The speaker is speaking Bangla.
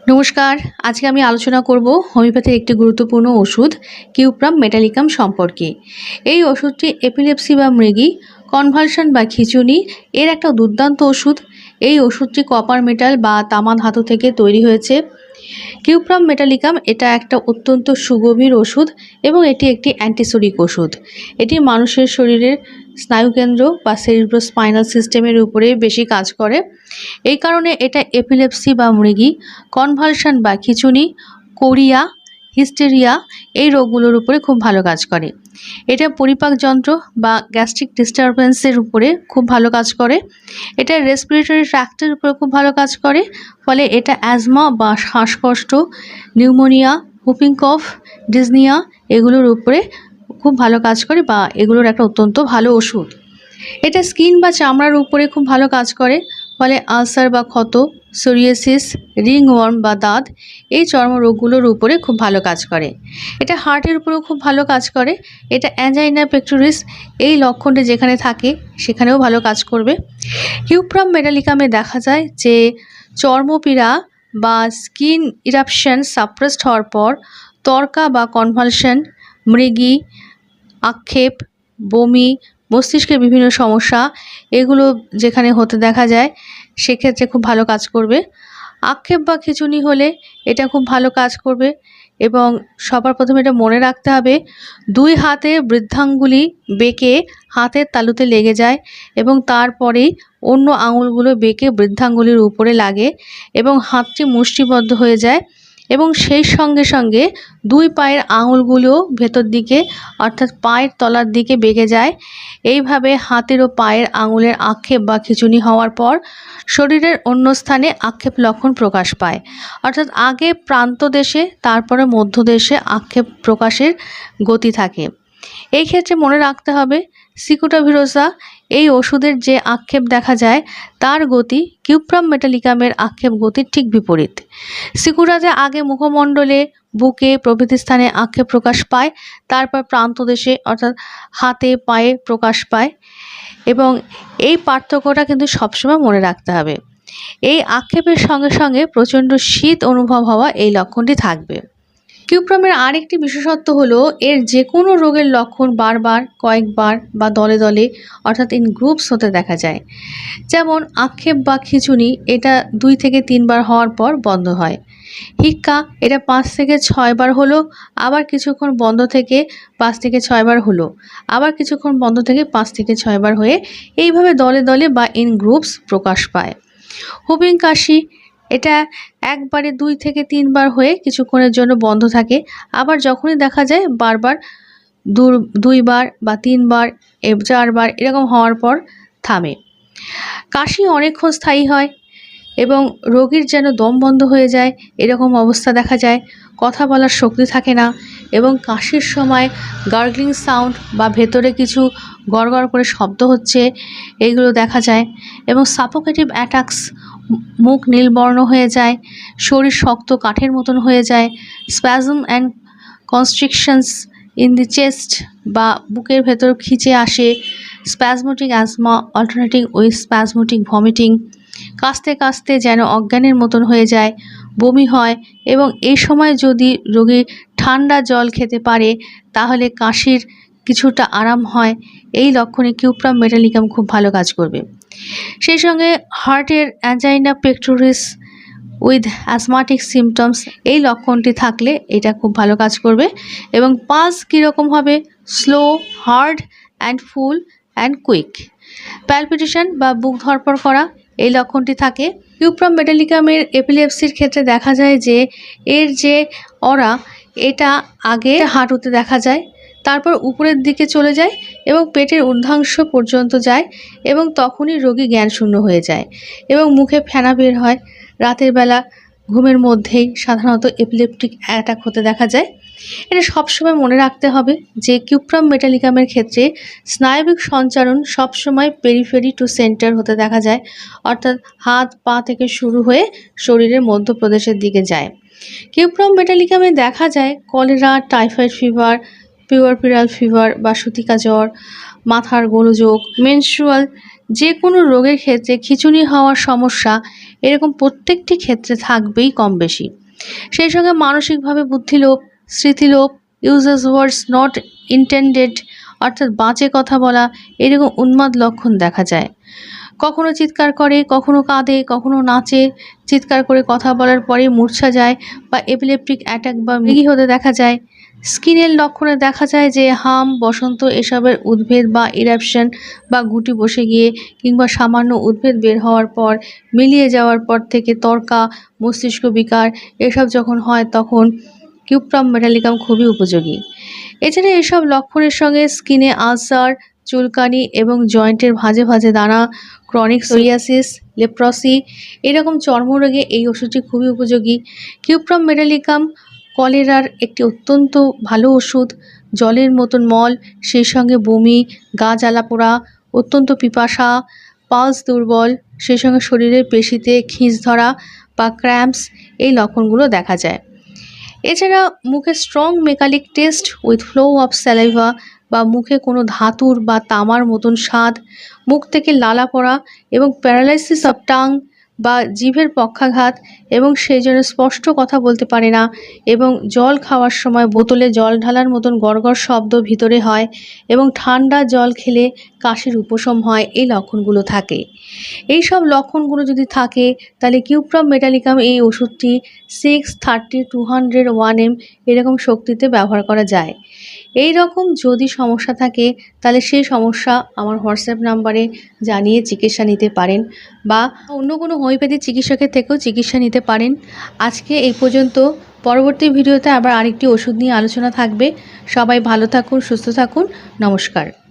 নমস্কার, আজকে আমি আলোচনা করব হোমিওপ্যাথির একটি গুরুত্বপূর্ণ ওষুধ, কিউপ্রাম মেটালিকাম সম্পর্কে। এই ওষুধটি এপিলেপসি বা মৃগী, কনভালশন বা খিচুনি এর একটা দুর্দান্ত ওষুধ। এই ওষুধটি কপার মেটাল বা তামা ধাতু থেকে তৈরি হয়েছে। কিউপ্রাম মেটালিকাম এটা একটা অত্যন্ত সুগভীর ওষুধ এবং এটি একটি অ্যান্টিসোডিক ওষুধ। এটি মানুষের শরীরের স্নায়ুকেন্দ্র বা সেরিব্রো স্পাইনাল সিস্টেমের উপরে বেশি কাজ করে। এই কারণে এটা এপিলেপসি বা মৃগী কনভালশন বা খিচুনি কোরিয়া হিস্টেরিয়া এই রোগগুলোর উপরে খুব ভালো কাজ করে। এটা পরিপাক যন্ত্র বা গ্যাস্ট্রিক ডিস্টারবেন্সের উপরে খুব ভালো কাজ করে। এটা রেসপিরেটরি ট্র্যাক্টের উপরে খুব ভালো কাজ করে। ফলে এটা অ্যাজমা বা শ্বাসকষ্ট নিউমোনিয়া হুপিং কফ ডিজনিয়া এগুলোর উপরে খুব ভালো কাজ করে বা এগুলোর একটা অত্যন্ত ভালো ওষুধ। এটা স্কিন বা চামড়ার উপরে খুব ভালো কাজ করে, ফলে আলসার বা ক্ষত, সোরিয়াসিস, রিংওয়ার্ম বা দাঁত এই চর্মরোগগুলোর উপরে খুব ভালো কাজ করে। এটা হার্টের উপরেও খুব ভালো কাজ করে। এটা অ্যাঞ্জাইনা পেক্টোরিস এই লক্ষণটি যেখানে থাকে সেখানেও ভালো কাজ করবে। হিউপ্রাম মেডালিকামে দেখা যায় যে চর্মপীড়া বা স্কিন ইরাপশন সাপ্রেসড হওয়ার পর তর্কা বা কনভালশন, মৃগী আক্ষেপ, বমি, মস্তিষ্কের বিভিন্ন সমস্যা, এগুলো যেখানে হতে দেখা যায়, সেক্ষেত্রে খুব ভালো কাজ করবে। আক্ষেপ বা খিচুনি হলে এটা খুব ভালো কাজ করবে এবং সবার প্রথমে এটা মনে রাখতে হবে, দুই হাতে বৃদ্ধাঙ্গুলি বেঁকে হাতের তালুতে লেগে যায় এবং তারপরেই অন্য আঙুলগুলো বেঁকে বৃদ্ধাঙ্গুলির উপরে লাগে এবং হাতটি মুষ্টিবদ্ধ হয়ে যায়। এবং সেই সঙ্গে সঙ্গে দুই পায়ের আঙুলগুলো ভেতর দিকে, অর্থাৎ পায়ের তলার দিকে বেঁকে যায়। এইভাবে হাতের ও পায়ের আঙুলের আক্ষেপ বা খিচুনি হওয়ার পর শরীরের অন্য স্থানে আক্ষেপ লক্ষণ প্রকাশ পায়। অর্থাৎ আগে প্রান্ত দেশে, তারপরে মধ্য দেশে আক্ষেপ প্রকাশের গতি থাকে। এই ক্ষেত্রে মনে রাখতে হবে সিকুটাভিরোসা এই ওষুধের যে আক্ষেপ দেখা যায়, তার গতি কিউপ্রাম মেটালিকামের আক্ষেপ গতির ঠিক বিপরীত। সিকুরাতে আগে মুখমণ্ডলে বুকে প্রভৃতি স্থানে আক্ষেপ প্রকাশ পায়, তারপর প্রান্তদেশে অর্থাৎ হাতে, পায়ে প্রকাশ পায় এবং এই পার্থক্যটা কিন্তু সবসময় মনে রাখতে হবে। এই আক্ষেপের সঙ্গে সঙ্গে প্রচণ্ড শীত অনুভব হওয়া এই লক্ষণটি থাকবে। কিউপ্রামের আরেকটি বিশেষত্ব হলো, এর যে কোনো রোগের লক্ষণ বারবার, কয়েকবার বা দলে দলে, অর্থাৎ ইন গ্রুপস হতে দেখা যায়। যেমন আক্ষেপ বা খিচুনি, এটা দুই থেকে তিনবার হওয়ার পর বন্ধ হয়। হিক্কা, এটা পাঁচ থেকে ছয়বার হলো, আবার কিছুক্ষণ বন্ধ থেকে পাঁচ থেকে ছয়বার হলো, আবার কিছুক্ষণ বন্ধ থেকে পাঁচ থেকে ছয়বার হয়ে এইভাবে দলে দলে বা ইন গ্রুপস প্রকাশ পায়। হুপিং কাশি এটা একবারে দুই থেকে তিনবার হয়ে কিছুক্ষণের জন্য বন্ধ থাকে। আবার যখনই দেখা যায় বারবার দুইবার বা তিনবার চারবার এরকম হওয়ার পর থামে। কাশি অনেকক্ষণ স্থায়ী হয় এবং রোগীর যেন দম বন্ধ হয়ে যায়, এরকম অবস্থা দেখা যায়। কথা বলার শক্তি থাকে না এবং কাশির সময় গার্গলিং সাউন্ড বা ভেতরে কিছু গড়গড় করে শব্দ হচ্ছে, এইগুলো দেখা যায়। এবং সাপোকেটিভ অ্যাটাকস মুখ নীলবর্ণ হয়ে যায়, শরীর শক্ত কাঠের মতন হয়ে যায় spasm and constrictions in the chest বা বুকের ভেতর খিচে আসে spasmodic asthma alternating with spasmodic vomiting কাস্তে কাস্তে যেন অজ্ঞানের মতন হয়ে যায়, বমি হয় এবং এই সময় যদি রোগী ঠান্ডা জল খেতে পারে, তাহলে কাশির কিছুটা আরাম হয়, এই লক্ষণে কিউপ্রাম মেটালিকাম খুব ভালো কাজ করবে। সেই সঙ্গে হার্টের angina pectoris with asthmatic symptoms এই লক্ষণটি থাকলে এটা খুব ভালো কাজ করবে এবং পাস কীরকম হবে? Slow hard and full and quick palpitation বা বুক ধরপড় করা, এই লক্ষণটি থাকে। কিউপ্রাম মেটালিকামের এপিলেপসির ক্ষেত্রে দেখা যায় যে, এর যে অরা, এটা আগে হাঁটুতে দেখা যায়। তারপর উপরের দিকে চলে যায় এবং পেটের ঊর্ধ্বাংশ পর্যন্ত যায় এবং তখনই রোগী জ্ঞানশূন্য হয়ে যায় এবং মুখে ফেনা বের হয়। রাতের বেলা ঘুমের মধ্যেই সাধারণত এপিলেপটিক অ্যাটাক হতে দেখা যায়। এটা সবসময় মনে রাখতে হবে যে কিউপ্রাম মেটালিকামের ক্ষেত্রে স্নায়বিক সঞ্চারণ সবসময় পেরিফেরি টু সেন্টার হতে দেখা যায়, অর্থাৎ হাত, পা থেকে শুরু হয়ে শরীরের মধ্যপ্রদেশের দিকে যায়। কিউপ্রাম মেটালিকামে দেখা যায় cholera typhoid fever puerperal fever বা সুতিকা জ্বর, মাথার গোলযোগ মেনস্ট্রুয়াল যে কোনো রোগের ক্ষেত্রে খিঁচুনি হওয়ার সমস্যা এরকম প্রত্যেকটি ক্ষেত্রে থাকবেই কম বেশি। সেই সঙ্গে মানসিকভাবে বুদ্ধিলোপ স্মৃতিলোপ ইউজার্স ওয়ার্ডস নট ইন্টেন্ডেড অর্থাৎ বাঁচে কথা বলা, এরকম উন্মাদ লক্ষণ দেখা যায়। কখনো চিৎকার করে, কখনো কাঁদে, কখনো নাচে। চিৎকার করে কথা বলার পরে মূর্ছা যায় বা এপিলেপটিক অ্যাটাক বা মৃগী হতে দেখা যায়। স্কিনের লক্ষণে দেখা যায় যে হাম, বসন্ত এসবের উদ্ভেদ বা ইরাপশন বা গুটি বসে গিয়ে কিংবা সামান্য উদ্ভেদ বের হওয়ার পর, মিলিয়ে যাওয়ার পর থেকে তর্কা, মস্তিষ্ক বিকার, এসব যখন হয় তখন কিউপ্রাম মেটালিকাম খুবই উপযোগী। এছাড়া এসব লক্ষণের সঙ্গে স্কিনে আলসার চুলকানি এবং জয়েন্টের ভাঁজে ভাঁজে দানা ক্রনিক সোরিয়াসিস লেপ্রসি এরকম চর্মরোগে এই ওষুধটি খুবই উপযোগী। কিউপ্রাম মেডালিকাম কলেরার একটি অত্যন্ত ভালো ওষুধ। জলের মতন মল, সেই সঙ্গে বমি, গা জ্বালা পোড়া অত্যন্ত পিপাসা পালস দুর্বল, সেই সঙ্গে শরীরের পেশিতে খিঁচ ধরা বা ক্র্যাম্পস এই লক্ষণগুলো দেখা যায়। এছাড়া মুখে strong metallic taste with flow of saliva বা মুখে কোনো ধাতুর বা তামার মতন স্বাদ, মুখ থেকে লালা পড়া এবং প্যারালাইসিস অফ টাং বা জিভের পক্ষাঘাত এবং সেই জন্য স্পষ্ট কথা বলতে পারে না এবং জল খাওয়ার সময় বোতলে জল ঢালার মতন গড়গড় শব্দ ভিতরে হয় এবং ঠান্ডা জল খেলে কাশির উপশম হয়, এই লক্ষণগুলো থাকে। এই সব লক্ষণগুলো যদি থাকে, তাহলে কিউপ্রাম মেটালিকাম এই ওষুধটি six thirty two hundred one M এরকম শক্তিতে ব্যবহার করা যায়। এই রকম যদি সমস্যা থাকে, তাহলে সেই সমস্যা আমার হোয়াটসঅ্যাপ নাম্বারে জানিয়ে চিকিৎসা নিতে পারেন বা অন্য কোনো হোমিওপ্যাথি চিকিৎসকের থেকেও চিকিৎসা নিতে পারেন। আজকে এই পর্যন্ত। পরবর্তী ভিডিওতে আবার আরেকটি ওষুধ নিয়ে আলোচনা থাকবে। সবাই ভালো থাকুন, সুস্থ থাকুন। নমস্কার।